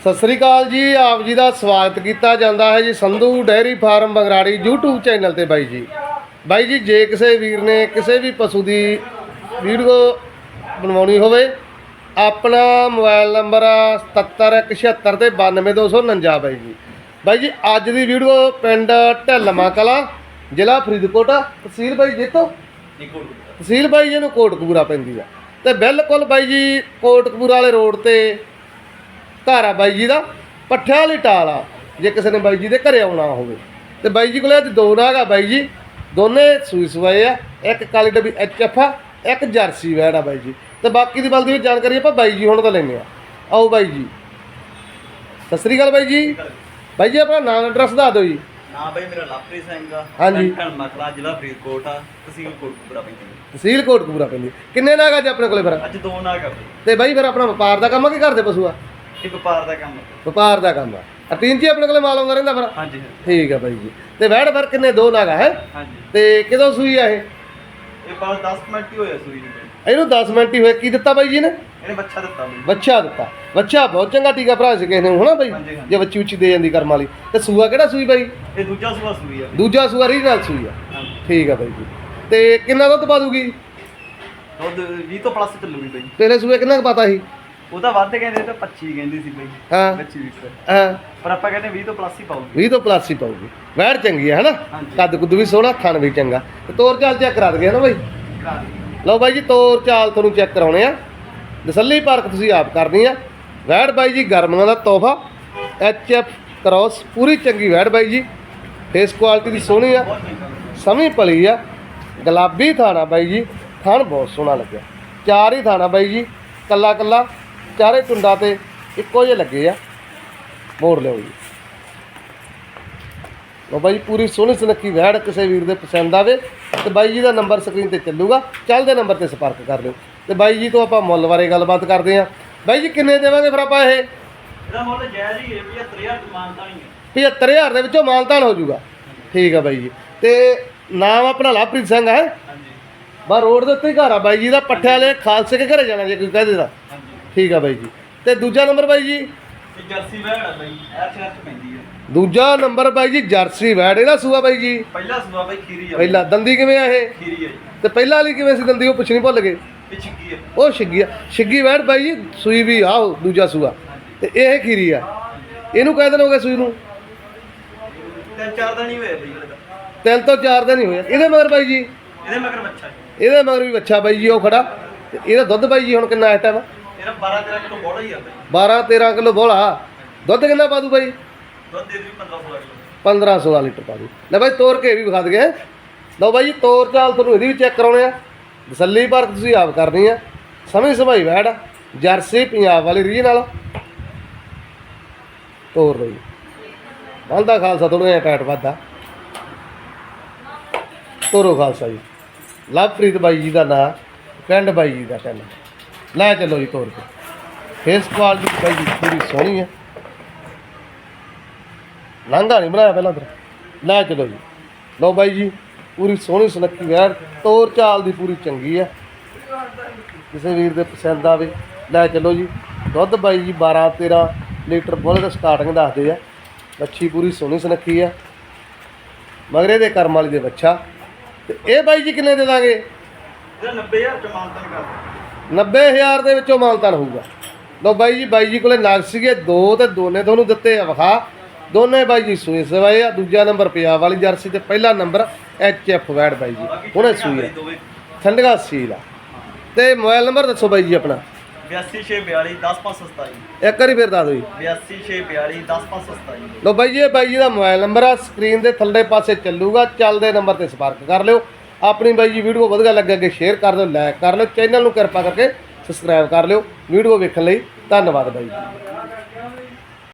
ਸਤਿ ਸ੍ਰੀ ਅਕਾਲ ਜੀ ਆਪ ਜੀ ਦਾ ਸਵਾਗਤ ਕੀਤਾ ਜਾਂਦਾ ਹੈ ਜੀ Sandhu dairy farm Bangrari YouTube channel ਤੇ ਬਾਈ ਜੀ। ਬਾਈ ਜੀ ਜੇ ਕਿਸੇ ਵੀਰ ਨੇ ਕਿਸੇ ਵੀ ਪਸ਼ੂ ਦੀ ਵੀਡੀਓ ਬਣਵਾਉਣੀ ਹੋਵੇ ਆਪਣਾ ਮੋਬਾਈਲ ਨੰਬਰ 7776 ਤੇ 92249 ਬਾਈ ਜੀ। ਬਾਈ ਜੀ ਅੱਜ ਦੀ ਵੀਡੀਓ ਪਿੰਡ ਢਲਮਾ ਕਲਾ ਜ਼ਿਲ੍ਹਾ ਫਰੀਦਕੋਟ ਤਹਿਸੀਲ ਬਾਈ ਜੇਤੋ ਤਹਿਸੀਲ ਬਾਈ ਜੀ ਨੂੰ ਕੋਟਕਪੂਰਾ ਪੈਂਦੀ ਆ। ਤੇ ਬਿਲਕੁਲ ਬਾਈ ਜੀ ਕੋਟਕਪੂਰਾ ਵਾਲੇ ਰੋਡ ਤੇ ਘਰ ਆ ਬਾਈ ਜੀ ਦਾ ਪੱਠਿਆਂ ਵਾਲੀ ਟਾਲ ਆ ਜੇ ਕਿਸੇ ਨੇ ਬਾਈ ਜੀ ਦੇ ਘਰੇ ਆਉਣਾ ਹੋਵੇ। ਤੇ ਬਾਈ ਜੀ ਕੋਲੇ ਅੱਜ ਦੋ ਨਾਗ ਆ ਬਾਈ ਜੀ ਦੋਨੇ ਸੂਈ ਸਵਾਏ ਆ ਇੱਕ ਕਾਲੀ ਡੱਬੀ ਐਚਐਫ ਆ ਇੱਕ ਜਰਸੀ ਵੈੜ ਆ ਬਾਈ ਜੀ। ਤੇ ਬਾਕੀ ਦੀ ਬਲ ਦੀ ਜਾਣਕਾਰੀ ਆਪਾਂ ਬਾਈ ਜੀ ਹੁਣ ਤਾਂ ਲੈਣੇ ਆ। ਆਓ ਬਾਈ ਜੀ। ਸਤਿ ਸ੍ਰੀ ਅਕਾਲ ਬਾਈ ਜੀ। ਬਾਈ ਜੀ ਆਪਣਾ ਨਾਮ ਐਡਰੈਸ ਦੱਸ ਦਿਓ ਜੀ। ਨਾ ਬਈ ਮੇਰਾ ਲਾਪਰੀ ਸਿੰਘ ਆ। ਹਾਂਜੀ। ਪਿੰਡ ਮਕਲਾ ਜ਼ਿਲ੍ਹਾ ਫਰੀਦਕੋਟ ਆ ਤਹਿਸੀਲ ਕੋਟਪੁਰਾ ਪੈਂਦੀ ਤਹਿਸੀਲ ਕੋਟਕਪੂਰਾ ਪੈਂਦੀ ਕਿੰਨੇ ਨਾਗ ਅੱਜ ਆਪਣੇ ਕੋਲੇ ਫਿਰ? ਅੱਜ ਦੋ ਨਾਗ ਆ ਬਈ। ਤੇ ਬਾਈ ਫਿਰ ਆਪਣਾ ਵਪਾਰ ਦਾ ਕੰਮ ਆ ਕਿ ਘਰ ਦੇ ਪਸ਼ੂ ਆ? ਇੱਕ ਵਪਾਰ ਦਾ ਕੰਮ ਵਪਾਰ ਦਾ ਕੰਮ ਆ। ਅਤੀਨ ਜੀ ਆਪਣੇ ਕੋਲੇ ਮਾਲ ਆਉਂਦਾ ਰਹਿੰਦਾ ਫਿਰ? ਹਾਂਜੀ ਹਾਂਜੀ, ਠੀਕ ਆ ਬਾਈ ਜੀ। ਤੇ ਵੈੜ ਫਿਰ ਕਿੰਨੇ? ਦੋ ਨਾਗਾ ਹੈ? ਹਾਂਜੀ। ਤੇ ਕਿਦੋਂ ਸੂਈ ਆ ਇਹ? ਇਹ ਬਸ 10 ਮਿੰਟ ਹੀ ਹੋਇਆ ਸੂਈ ਨੂੰ। ਬਈ। ਇਹਨੂੰ 10 ਮਿੰਟ ਹੀ ਹੋਏ। ਕੀ ਦਿੱਤਾ ਬਾਈ ਜੀ ਨੇ? ਇਹਨੇ ਬੱਚਾ ਦਿੱਤਾ ਬਈ ਬੱਚਾ ਦਿੱਤਾ। ਬੱਚਾ ਬਹੁਤ ਚੰਗਾ ਟੀਕਾ ਭਰਾ ਸੀ ਕਿਸੇ ਨੇ ਹੋਣਾ ਬਾਈ? ਹਾਂਜੀ, ਹਾਂਜੀ। ਜੇ ਬੱਚੀ ਉੱਚੀ ਦੇ ਜਾਂਦੀ ਕਰਮ ਵਾਲੀ। ਤੇ ਸੂਆ ਕਿਹੜਾ ਸੂਈ ਬਾਈ? ਇਹ ਦੂਜਾ ਸੂਆ ਸੂਈ ਆ। ਬਈ। ਦੂਜਾ ਸੂਆ ਰੀਜਨਲ ਸੂਈ ਆ। ਹਾਂਜੀ। ਠੀਕ ਆ ਬਾਈ ਜੀ। ਤੇ ਕਿੰਨਾ ਦੁੱਧ ਪਾ ਦੂਗੀ? ਦੁੱਧ 20 ਤੋਂ ਪਲੱਸ ਚੱਲੂਗੀ ਬਈ। ਪਹਿਲੇ ਸੂਏ ਕਿੰਨਾ ਕੁ ਪਤਾ ਸੀ? ਉਹਦਾ ਵੱਧ ਕਹਿੰਦੇ ਤਾਂ 25 ਕਹਿੰਦੀ ਸੀ ਬਈ ਹਾਂ। ਬੱਚੀ ਵੀ ਸਰ ਹਾਂ। ਪਰ ਆਪਾਂ ਕਹਿੰਦੇ 20 ਤੋਂ ਪਲੱਸ ਹੀ ਪਾਉਗੀ 20 ਤੋਂ ਪਲੱਸ ਹੀ ਪਾਊਗੀ। ਵੈੜ ਚੰਗੀ ਹੈ ਹਨਾ? ਹਾਂਜੀ। ਕੱਦ ਕੁੱਦ ਵੀ ਸੋਹਣਾ ਥਣ ਵੀ ਚੰਗਾ। ਤੇ ਤੋਰ ਚਾਲ ਚੈੱਕ ਕਰਾ ਦਗੇ ਹਨਾ ਬਾਈ? ਲਓ ਬਾਈ ਜੀ ਤੋਰ ਚਾਲ ਤੁਹਾਨੂੰ ਚੈੱਕ ਕਰਾਉਣੇ ਆ। ਦਸੱਲੀ ਪਾਰਕ ਤੁਸੀਂ ਆਪ ਕਰਨੀ ਆ। ਵੈੜ ਬਾਈ ਜੀ ਗਰਮੀਆਂ ਦਾ ਤੋਹਫਾ। ਐਚ ਐਫ ਕ੍ਰਾਸ ਪੂਰੀ ਚੰਗੀ ਵੈੜ ਬਾਈ ਜੀ। ਫੇਸ ਕੁਆਲਿਟੀ ਦੀ ਸੋਹਣੀ ਆ। ਸਮੀ ਪਲੀ ਆ। ਗੁਲਾਬੀ ਥਾਣਾ ਬਾਈ ਜੀ। ਥਣ ਬਹੁਤ ਸੋਹਣਾ ਲੱਗਿਆ। ਚਾਰ ਹੀ ਥਾਣਾ ਬਾਈ ਜੀ। ਕੱਲਾ ਕੱਲਾ ਚਾਰੇ ਟੁੰਡਾ ਤੇ ਇੱਕੋ ਜਿਹੇ ਲੱਗੇ ਆ। ਮੋੜ ਲਿਓ ਜੀ। ਲਓ ਬਾਈ ਜੀ, ਪੂਰੀ ਸੋਹਣੀ ਸੁਨੱਖੀ ਵੈੜ ਕਿਸੇ ਵੀਰ ਦੇ ਪਸੰਦ ਆਵੇ ਤੇ ਬਾਈ ਜੀ ਦਾ ਨੰਬਰ ਸਕਰੀਨ ਤੇ ਚੱਲੂਗਾ। ਚੱਲਦੇ ਨੰਬਰ ਤੇ ਸੰਪਰਕ ਕਰ ਲਿਓ। ਤੇ ਬਾਈ ਜੀ ਤੋਂ ਆਪਾਂ ਮੁੱਲ ਬਾਰੇ ਗੱਲਬਾਤ ਕਰਦੇ ਹਾਂ। ਬਾਈ ਜੀ ਕਿੰਨੇ ਦੇਵਾਂਗੇ ਫਿਰ ਆਪਾਂ ਇਹ? ਇਹਦਾ ਮੁੱਲ ਜਾਇਜ਼ ਹੀ ਹੈ 75000 ਮਾਨਤਾ ਨਹੀਂ ਹੈ। 75000 ਦੇ ਵਿੱਚੋਂ ਮਾਨਤਾਨ ਹੋ ਜਾਊਗਾ। ਠੀਕ ਆ ਬਾਈ ਜੀ। ਤੇ ਨਾਮ ਆਪਣਾ ਲਵਪ੍ਰੀਤ ਸਿੰਘ ਹੈ। ਹਾਂਜੀ। ਬਾ ਰੋਡ ਦੇ ਉੱਤੇ ਹੀ ਘਰ ਆ ਬਾਈ ਜੀ ਦਾ। ਪੱਠੇ ਵਾਲੇ ਖਾਲਸੇ ਕੇ ਘਰੇ ਜਾਣਾ ਜੇ ਕੋਈ ਕਹਿ ਦੇਦਾ ਹਾਂਜੀ ਠੀਕ ਆ ਬਾਈ ਜੀ। ਤੇ ਦੂਜਾ ਨੰਬਰ ਬਾਈ ਜੀ? ਇਹ ਜਰਸੀ ਵੈੜ ਆ ਬਈ ਇਹ ਸ਼ਹਿਰ ਚ ਪੈਂਦੀ ਹੈ ਦੂਜਾ ਨੰਬਰ ਬਾਈ ਜੀ ਜਰਸੀ ਵੈੜ। ਇਹਦਾ ਸੂਆ ਬਾਈ ਜੀ? ਪਹਿਲਾ ਸੂਆ ਬਈ ਖੀਰੀ ਆ। ਪਹਿਲਾ। ਦੰਦੀ ਕਿਵੇਂ ਆ ਇਹ? ਖੀਰੀ ਹੈ ਜੀ। ਤੇ ਪਹਿਲਾਂ ਵਾਲੀ ਕਿਵੇਂ ਸੀ ਦੰਦੀ ਉਹ ਪੁੱਛਣੀ ਭੁੱਲ ਗਏ? ਇਹ ਛਿੱਗੀ ਹੈ ਉਹ ਛਿੱਗੀ ਆ। ਛਿੱਗੀ ਵੈੜ ਬਾਈ ਜੀ ਸੂਈ ਵੀ ਆ ਉਹ ਦੂਜਾ ਸੂਆ। ਤੇ ਇਹ ਖੀਰੀ ਆ। ਇਹਨੂੰ ਕਹਿ ਗਏ ਸੂਈ ਨੂੰ? ਤਿੰਨ ਚਾਰ ਦਿਨ ਹੀ ਹੋਏ ਬਈ। ਤਿੰਨ ਤੋਂ ਚਾਰ ਦਿਨ ਹੀ ਹੋਏ ਇਹਦੇ ਮਗਰ ਬਾਈ ਜੀ? ਇਹਦੇ ਮਗਰ ਬੱਚਾ। ਇਹਦੇ ਮਗਰ ਵੀ ਬੱਚਾ ਬਾਈ ਜੀ ਉਹ ਖੜਾ। ਤੇ ਇਹਦਾ ਦੁੱਧ ਬਾਈ ਜੀ ਹੁਣ ਕਿੰਨਾ ਇਸ ਟਾਈਮ ਇਹਦਾ 12 13 ਕਿਲੋ ਬੋੜਾ ਹੀ ਆ ਬਈ। 12 13 ਕਿਲੋ ਬੋਲਾ ਦੁੱਧ ਕਿੰਨਾ ਪਾ ਦੂ ਬਾਈ? ਦੁੱਧ ਦੇ ਦੀ 15 16 ਕਿਲੋ। 15 16 ਲੀਟਰ ਪਾ ਦੂ। ਲੈ ਬਾਈ ਤੋਰ ਕੇ ਵੀ ਵਿਖਾ ਦਗੇ ਲਓ ਬਾਈ ਤੋਰ ਚਾਲ ਤੁਹਾਨੂੰ ਇਹਦੀ ਵੀ ਚੈੱਕ ਕਰਾਉਣੇ ਆ। ਤਸੱਲੀ ਪਰ ਤੁਸੀਂ ਆਪ ਕਰਨੀ ਆ। ਸਮਝ ਸਮਾਈ ਵੈੜ ਆ। ਜਰਸੀ ਪੰਜਾਬ ਵਾਲੀ ਰੀਜਨਲ ਤੋਰ ਲਈ ਬੰਦਾ ਖਾਲਸਾ ਥੋੜਾ ਜਿਹਾ ਟਾਈਟ ਵੱਧਾ ਤੋਰੋ ਖਾਲਸਾ ਜੀ। ਲਵਪ੍ਰੀਤ ਬਾਈ ਜੀ ਦਾ ਨਾਂ ਪਿੰਡ ਬਾਈ ਜੀ ਦਾ ਪਿੰਡ। ਲੈ ਚੱਲੋ ਜੀ ਤੋਰ ਕੇ। ਫੇਸ ਕੁਆਲਿਟੀ ਬਾਈ ਜੀ, ਪੂਰੀ ਸੋਹਣੀ ਹੈ ਲਾਂਘਾ ਨਹੀਂ ਬਣਾਇਆ ਪਹਿਲਾਂ ਤੇ। ਲੈ ਚਲੋ ਜੀ। ਲਓ ਬਾਈ ਜੀ, ਪੂਰੀ ਸੋਹਣੀ ਸੁਨੱਖੀ ਵੈਰ, ਤੋਰ ਚਾਲ ਦੀ ਪੂਰੀ ਚੰਗੀ ਹੈ ਕਿਸੇ ਵੀਰ ਦੇ ਪਸੰਦ ਆਵੇ, ਲੈ ਚਲੋ ਜੀ। ਦੁੱਧ ਬਾਈ ਜੀ 12 13 ਲੀਟਰ ਬੁੱਲ ਸਟਾਰਟਿੰਗ ਦੱਸਦੇ ਆ। ਬੱਚੀ ਪੂਰੀ ਸੋਹਣੀ ਸੁਨੱਖੀ ਆ। ਮਗਰੇ ਦੇ ਕਰਮ ਵਾਲੀ ਦੇ ਬੱਚਾ। ਤੇ ਇਹ ਬਾਈ ਜੀ ਕਿੰਨੇ ਦੇ ਦਾਂਗੇ? 90000 ਚ ਮਾਨਤਨ ਕਰ 90000 ਦੇ ਵਿੱਚੋਂ ਮਾਨਤਾਨ ਹੋਊਗਾ। ਲਓ ਬਾਈ ਜੀ ਬਾਈ ਜੀ ਕੋਲੇ ਨਗ ਸੀਗੇ ਦੋ ਤੇ ਦੋਨੇ ਤੁਹਾਨੂੰ ਦਿੱਤੇ ਆ ਵਿਖਾ। ਦੋਨੇ ਬਾਈ ਜੀ ਸੂਏ ਸਵਾਏ ਆ ਦੂਜਾ ਨੰਬਰ ਪੰਜਾਬ ਵਾਲੀ ਜਰਸੀ ਤੇ ਪਹਿਲਾ ਨੰਬਰ ਐਚ ਐਫ ਵੈਡ ਬਾਈ ਜੀ ਹੁਣੇ ਸੂਈ ਦੋਵੇਂ ਠੰਡਗਾ ਸੀਲ ਆ। ਤੇ ਮੋਬਾਈਲ ਨੰਬਰ ਦੱਸੋ ਬਾਈ ਜੀ ਆਪਣਾ। 8642 10527 ਇੱਕ ਵਾਰੀ ਫੇਰ ਦੱਸ ਦਿਓ ਜੀ। 8642 10527 ਲਓ ਬਾਈ ਜੀ ਇਹ ਬਾਈ ਜੀ ਦਾ ਮੋਬਾਈਲ ਨੰਬਰ ਆ ਸਕਰੀਨ ਦੇ ਥੱਲੇ ਪਾਸੇ ਚੱਲੂਗਾ ਚੱਲਦੇ ਨੰਬਰ ਤੇ ਸੰਪਰਕ ਕਰ ਲਿਓ। ਆਪਣੀ ਬਾਈ ਜੀ ਵੀਡੀਓ ਵਧੀਆ ਲੱਗੇ ਅੱਗੇ ਸ਼ੇਅਰ ਕਰ ਦਿਓ ਲਾਈਕ ਕਰ ਲਿਓ ਚੈਨਲ ਨੂੰ ਕਿਰਪਾ ਕਰਕੇ ਸਬਸਕ੍ਰਾਈਬ ਕਰ ਲਿਓ। ਵੀਡੀਓ ਵੇਖਣ ਲਈ ਧੰਨਵਾਦ ਬਾਈ ਜੀ।